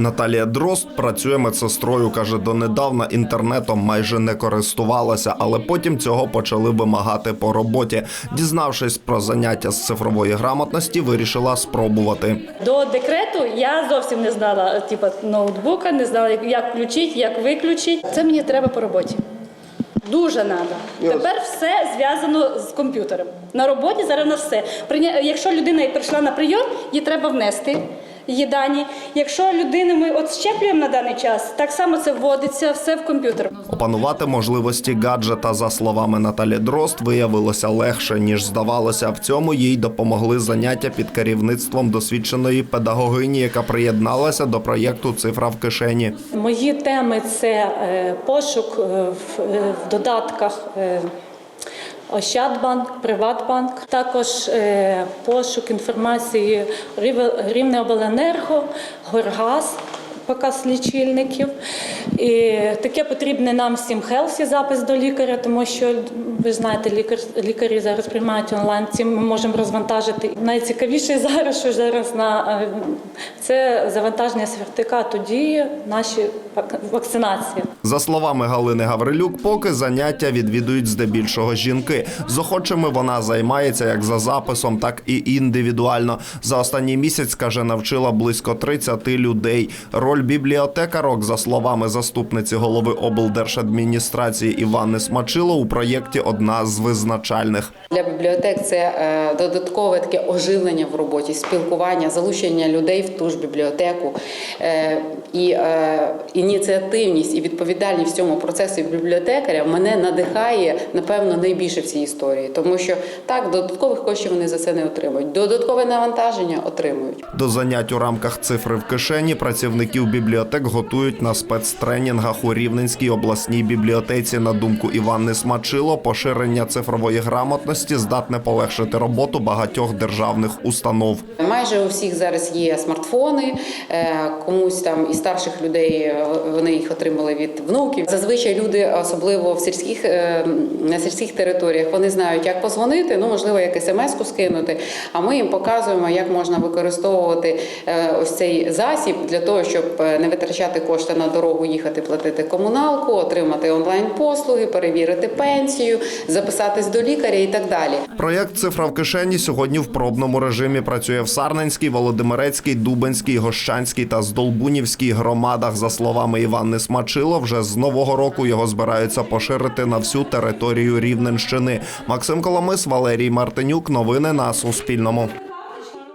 Наталія Дрозд працює медсестрою. каже, донедавна інтернетом майже не користувалася, але потім цього почали вимагати по роботі. Дізнавшись про заняття з цифрової грамотності, вирішила спробувати. До декрету я зовсім не знала типу, ноутбука, не знала, як- включити, як виключити. Це мені треба по роботі. Дуже треба. Тепер все зв'язано з комп'ютером. На роботі зараз на все. Якщо людина прийшла на прийом, їй треба внести її дані. Якщо людину ми от щеплюємо на даний час, так само це вводиться все в комп'ютер. Опанувати можливості гаджета, за словами Наталі Дрозд, виявилося легше ніж здавалося. В цьому їй допомогли заняття під керівництвом досвідченої педагогині, яка приєдналася до проєкту Цифра в кишені. Мої теми це е, пошук е, е, в додатках. Ощадбанк, Приватбанк, також е, пошук інформації Рівнеобленерго, Горгаз, показ лічильників. І таке потрібне нам всім хелсі запис до лікаря, тому що ви знаєте, лікар, лікарі зараз приймають онлайн. Цим ми можемо розвантажити. Найцікавіше зараз, що зараз на е, це завантаження сертифікату дії наші вак- вакцинації. За словами Галини Гаврилюк, поки заняття відвідують здебільшого жінки. З охочими вона займається як за записом, так і індивідуально. За останній місяць, каже, навчила близько 30 людей. Роль бібліотекарок, за словами заступниці голови облдержадміністрації Івани Смачило, у проєкті одна з визначальних. Для бібліотек це е, додаткове таке оживлення в роботі, спілкування, залучення людей в ту ж бібліотеку. Е, І е, ініціативність і відповідальність в цьому процесі бібліотекаря мене надихає, напевно, найбільше в цій історії. Тому що так, додаткових коштів вони за це не отримують. Додаткове навантаження отримують. До занять у рамках цифри в кишені працівників бібліотек готують на спецтренінгах у Рівненській обласній бібліотеці. На думку Іванни Смачило, поширення цифрової грамотності здатне полегшити роботу багатьох державних установ. Майже у всіх зараз є смартфони. е, Комусь там із старших людей е, вони їх отримали від внуків. Зазвичай люди, особливо в сільських е, на сільських територіях, вони знають, як позвонити, ну можливо, як смс-ку скинути. А ми їм показуємо, як можна використовувати е, ось цей засіб для того, щоб е, не витрачати кошти на дорогу, їхати платити комуналку, отримати онлайн послуги, перевірити пенсію, записатись до лікаря і так далі. Проєкт Цифра в кишені сьогодні в пробному режимі працює в Сарненській, Володимирецькій, Дубенській, Гощанській та Здолбунівській громадах. За словами Іванни Смачило, вже з нового року його збираються поширити на всю територію Рівненщини. Максим Коломис, Валерій Мартинюк. Новини на Суспільному.